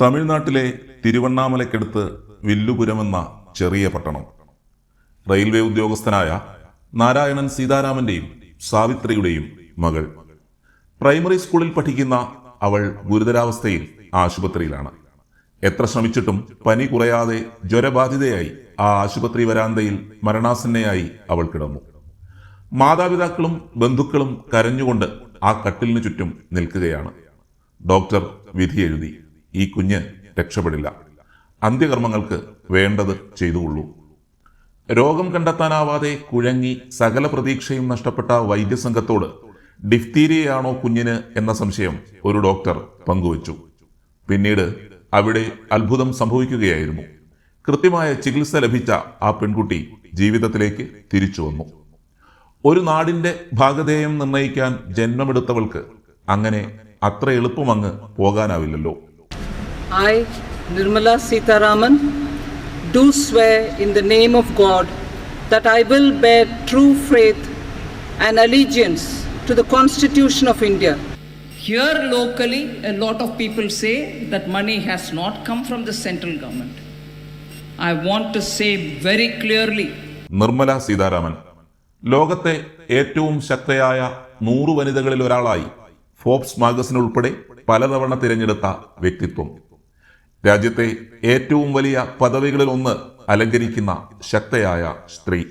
തമിഴ്നാട്ടിലെ തിരുവണ്ണാമലയ്ക്കടുത്ത് വില്ലുപുരമെന്ന ചെറിയ പട്ടണം. റെയിൽവേ ഉദ്യോഗസ്ഥനായ നാരായണൻ സീതാരാമന്റെയും സാവിത്രിയുടെയും മകൾ. പ്രൈമറി സ്കൂളിൽ പഠിക്കുന്ന അവൾ ഗുരുതരാവസ്ഥയിൽ ആശുപത്രിയിലാണ്. എത്ര ശ്രമിച്ചിട്ടും പനി കുറയാതെ ജ്വരബാധിതയായി ആ ആശുപത്രി വരാന്തയിൽ മരണാസന്നയായി അവൾ കിടന്നു. മാതാപിതാക്കളും ബന്ധുക്കളും കരഞ്ഞുകൊണ്ട് ആ കട്ടിലിനു ചുറ്റും നിൽക്കുകയാണ്. ഡോക്ടർ വിധി എഴുതി. ഈ കുഞ്ഞ് രക്ഷപ്പെടില്ല. അന്ത്യകർമ്മങ്ങൾക്ക് വേണ്ടത് ചെയ്തുകൊള്ളൂ. രോഗം കണ്ടെത്താനാവാതെ കുഴങ്ങി സകല പ്രതീക്ഷയും നഷ്ടപ്പെട്ട വൈദ്യസംഘത്തോട് ഡിഫ്തീരിയയാണോ കുഞ്ഞിന് എന്ന സംശയം ഒരു ഡോക്ടർ പങ്കുവച്ചു. പിന്നീട് അവിടെ അത്ഭുതം സംഭവിക്കുകയായിരുന്നു. കൃത്യമായ ചികിത്സ ലഭിച്ച ആ പെൺകുട്ടി ജീവിതത്തിലേക്ക് തിരിച്ചു വന്നു. ഒരു നാടിന്റെ ഭാഗധേയം നിർണയിക്കാൻ ജന്മമെടുത്തവൾക്ക് അങ്ങനെ അത്ര എളുപ്പമങ്ങ് പോകാനാവില്ലല്ലോ. I, Nirmala Sitaraman, do swear in the name of God that I will bear true faith and allegiance to the Constitution of India. Here locally, a lot of people say that money has not come from the central government. I want to say very clearly Nirmala Sitharaman ലോകത്തെ ഏറ്റവും ശക്തയായ നൂറു വനിതകളിൽ ഒരാളായി Forbes magazine ഉൾപ്പെടെ പലതവണ തിരഞ്ഞെടുത്ത വ്യക്തിത്വം രാജ്യത്തെ ഏറ്റവും വലിയ പദവികളിൽ ഒന്ന് അലങ്കരിക്കുന്ന ശക്തയായ സ്ത്രീ.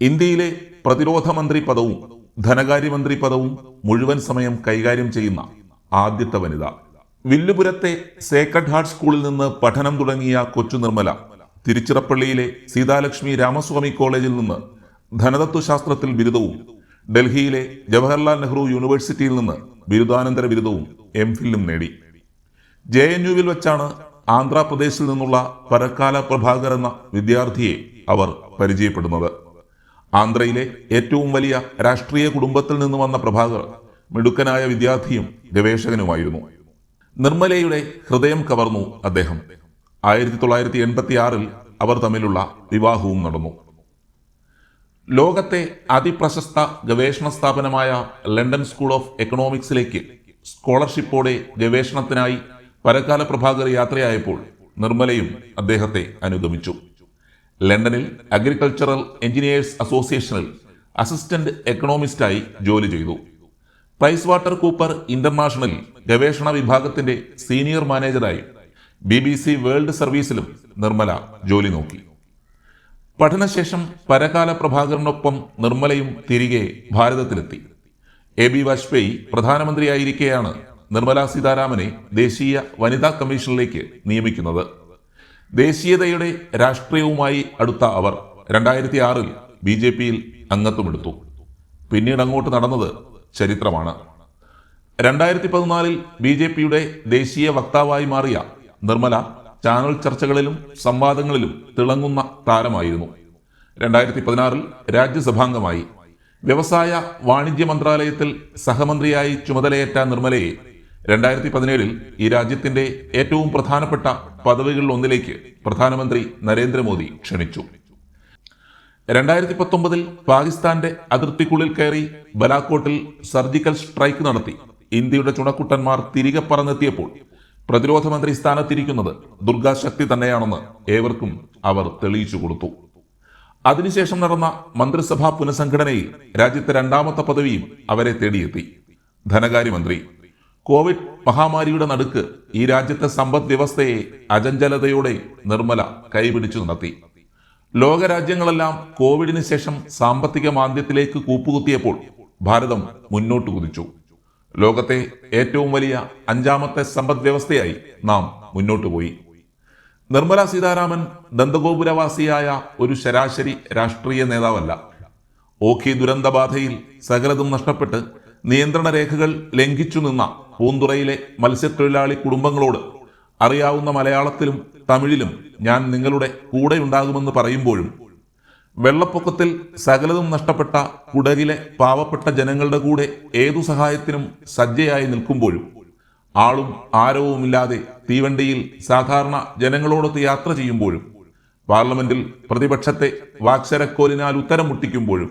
ഇന്ത്യയിലെ പ്രതിരോധ മന്ത്രി പദവും ധനകാര്യമന്ത്രി പദവും മുഴുവൻ സമയം കൈകാര്യം ചെയ്യുന്ന ആദ്യത്തെ വനിത. വില്ലുപുരത്തെ സേക്രഡ് ഹാർട്ട് സ്കൂളിൽ നിന്ന് പഠനം തുടങ്ങിയ കൊച്ചു നിർമ്മല തിരുച്ചിറപ്പള്ളിയിലെ സീതാലക്ഷ്മി രാമസ്വാമി കോളേജിൽ നിന്ന് ധനതത്വശാസ്ത്രത്തിൽ ബിരുദവും ഡൽഹിയിലെ ജവഹർലാൽ നെഹ്റു യൂണിവേഴ്സിറ്റിയിൽ നിന്ന് ബിരുദാനന്തര ബിരുദവും എം നേടി. ജെ എൻ യുവിൽ വെച്ചാണ് ആന്ധ്രാപ്രദേശിൽ നിന്നുള്ള പരക്കാല പ്രഭാകർ എന്ന വിദ്യാർത്ഥിയെ അവർ പരിചയപ്പെടുന്നത്. ആന്ധ്രയിലെ ഏറ്റവും വലിയ രാഷ്ട്രീയ കുടുംബത്തിൽ നിന്ന് വന്ന പ്രഭാകർ മിടുക്കനായ വിദ്യാർത്ഥിയും ഗവേഷകനുമായിരുന്നു. നിർമ്മലയുടെ ഹൃദയം കവർന്നു അദ്ദേഹം. ആയിരത്തി തൊള്ളായിരത്തി എൺപത്തി ആറിൽ അവർ തമ്മിലുള്ള വിവാഹവും നടന്നു. ലോകത്തെ അതിപ്രശസ്ത ഗവേഷണ സ്ഥാപനമായ ലണ്ടൻ സ്കൂൾ ഓഫ് എക്കണോമിക്സിലേക്ക് സ്കോളർഷിപ്പോടെ ഗവേഷണത്തിനായി പരക്കാല പ്രഭാകർ യാത്രയായപ്പോൾ നിർമ്മലയും അദ്ദേഹത്തെ അനുഗമിച്ചു. ലണ്ടനിൽ അഗ്രികൾച്ചറൽ എഞ്ചിനീയേഴ്സ് അസോസിയേഷനിൽ അസിസ്റ്റന്റ് എക്കണോമിസ്റ്റായി ജോലി ചെയ്തു. പ്രൈസ് വാട്ടർ കൂപ്പർ ഇന്റർനാഷണൽ ഗവേഷണ വിഭാഗത്തിന്റെ സീനിയർ മാനേജറായി ബി ബി സി വേൾഡ് സർവീസിലും നിർമ്മല ജോലി നോക്കി. പഠനശേഷം പരകാല പ്രഭാകരനൊപ്പം നിർമ്മലയും തിരികെ ഭാരതത്തിലെത്തി. എ ബി വാജ്പേയി പ്രധാനമന്ത്രിയായിരിക്കെയാണ് നിർമ്മല സീതാരാമനെ ദേശീയ വനിതാ കമ്മീഷനിലേക്ക് നിയമിക്കുന്നത്. ദേശീയതയുടെ രാഷ്ട്രീയവുമായി അടുത്ത അവർ രണ്ടായിരത്തി ആറിൽ ബി ജെ പിയിൽ അംഗത്വമെടുത്തു. പിന്നീട് അങ്ങോട്ട് നടന്നത് ചരിത്രമാണ്. രണ്ടായിരത്തി പതിനാലിൽ ബി ജെ പിയുടെ ദേശീയ വക്താവായി മാറിയ നിർമ്മല ചാനൽ ചർച്ചകളിലും സംവാദങ്ങളിലും തിളങ്ങുന്ന താരമായിരുന്നു. രണ്ടായിരത്തി പതിനാറിൽ രാജ്യസഭാംഗമായി. വ്യവസായ വാണിജ്യ മന്ത്രാലയത്തിൽ സഹമന്ത്രിയായി ചുമതലയേറ്റ നിർമ്മലയെ രണ്ടായിരത്തി പതിനേഴിൽ ഈ രാജ്യത്തിന്റെ ഏറ്റവും പ്രധാനപ്പെട്ട പദവികളിൽ ഒന്നിലേക്ക് പ്രധാനമന്ത്രി നരേന്ദ്രമോദി ക്ഷണിച്ചു. രണ്ടായിരത്തി പത്തൊമ്പതിൽ പാകിസ്ഥാന്റെ അതിർത്തിക്കുള്ളിൽ കയറി ബലാക്കോട്ടിൽ സർജിക്കൽ സ്ട്രൈക്ക് നടത്തി. ഇന്ത്യയുടെ ചുണക്കുട്ടന്മാർ തിരികെ പറന്നെത്തിയപ്പോൾ പ്രതിരോധ മന്ത്രി സ്ഥാനത്തിരിക്കുന്നത് ദുർഗാശക്തി തന്നെയാണെന്ന് ഏവർക്കും അവർ തെളിയിച്ചു കൊടുത്തു. അതിനുശേഷം നടന്ന മന്ത്രിസഭാ പുനഃസംഘടനയിൽ രാജ്യത്തെ രണ്ടാമത്തെ പദവിയും അവരെ തേടിയെത്തി. ധനകാര്യമന്ത്രി കോവിഡ് മഹാമാരിയുടെ നടുക്ക് ഈ രാജ്യത്തെ സമ്പദ് വ്യവസ്ഥയെ അചഞ്ചലതയോടെ നിർമ്മല കൈപിടിച്ചു നടത്തി. ലോകരാജ്യങ്ങളെല്ലാം കോവിഡിന് ശേഷം സാമ്പത്തിക മാന്ദ്യത്തിലേക്ക് കൂപ്പുകുത്തിയപ്പോൾ ഭാരതം മുന്നോട്ട് കുതിച്ചു. ലോകത്തെ ഏറ്റവും വലിയ അഞ്ചാമത്തെ സമ്പദ് വ്യവസ്ഥയായി നാം മുന്നോട്ട് പോയി. നിർമ്മല സീതാരാമൻ ദന്തഗോപുരവാസിയായ ഒരു ശരാശരി രാഷ്ട്രീയ നേതാവല്ല. ഓഖി ദുരന്തബാധയിൽ സകലതും നഷ്ടപ്പെട്ട് നിയന്ത്രണ രേഖകൾ ലംഘിച്ചു നിന്ന പൂന്തുറയിലെ മത്സ്യത്തൊഴിലാളി കുടുംബങ്ങളോട് അറിയാവുന്ന മലയാളത്തിലും തമിഴിലും ഞാൻ നിങ്ങളുടെ കൂടെ ഉണ്ടാകുമെന്ന് പറയുമ്പോഴും വെള്ളപ്പൊക്കത്തിൽ സകലതും നഷ്ടപ്പെട്ട കുടകിലെ പാവപ്പെട്ട ജനങ്ങളുടെ കൂടെ ഏതു സഹായത്തിനും സജ്ജയായി നിൽക്കുമ്പോഴും ആളും ആരവുമില്ലാതെ തീവണ്ടിയിൽ സാധാരണ ജനങ്ങളോടൊത്ത് യാത്ര ചെയ്യുമ്പോഴും പാർലമെന്റിൽ പ്രതിപക്ഷത്തെ വാക്സരക്കോലിനാൽ ഉത്തരം മുട്ടിക്കുമ്പോഴും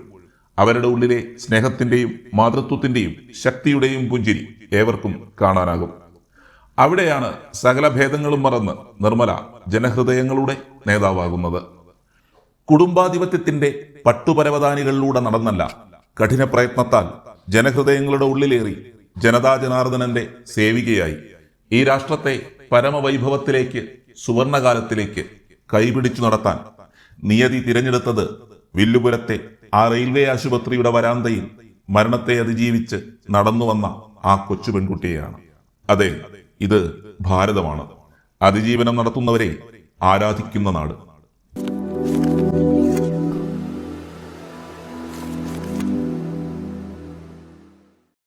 അവരുടെ ഉള്ളിലെ സ്നേഹത്തിന്റെയും മാതൃത്വത്തിന്റെയും ശക്തിയുടെയും പുഞ്ചിരി ഏവർക്കും കാണാനാകും. അവിടെയാണ് സകല ഭേദങ്ങളും മറന്ന് നിർമ്മല ജനഹൃദയങ്ങളുടെ നേതാവാകുന്നത്. കുടുംബാധിപത്യത്തിന്റെ പട്ടുപരവതാനികളിലൂടെ നടന്നല്ല കഠിന പ്രയത്നത്താൽ ജനഹൃദയങ്ങളുടെ ഉള്ളിലേറി ജനതാ ജനാർദ്ദനന്റെ സേവികയായി. ഈ രാഷ്ട്രത്തെ പരമവൈഭവത്തിലേക്ക് സുവർണകാലത്തിലേക്ക് കൈപിടിച്ചു നടത്താൻ നിയതി തിരഞ്ഞെടുത്തത് വില്ലുപുരത്തെ ആ റെയിൽവേ ആശുപത്രിയുടെ വരാന്തയിൽ മരണത്തെ അതിജീവിച്ച് നടന്നു വന്ന ആ കൊച്ചു പെൺകുട്ടിയെയാണ്. അതെ ഇത് ഭാരതമാണ്. അതിജീവനം നടത്തുന്നവരെ ആരാധിക്കുന്ന നാട്.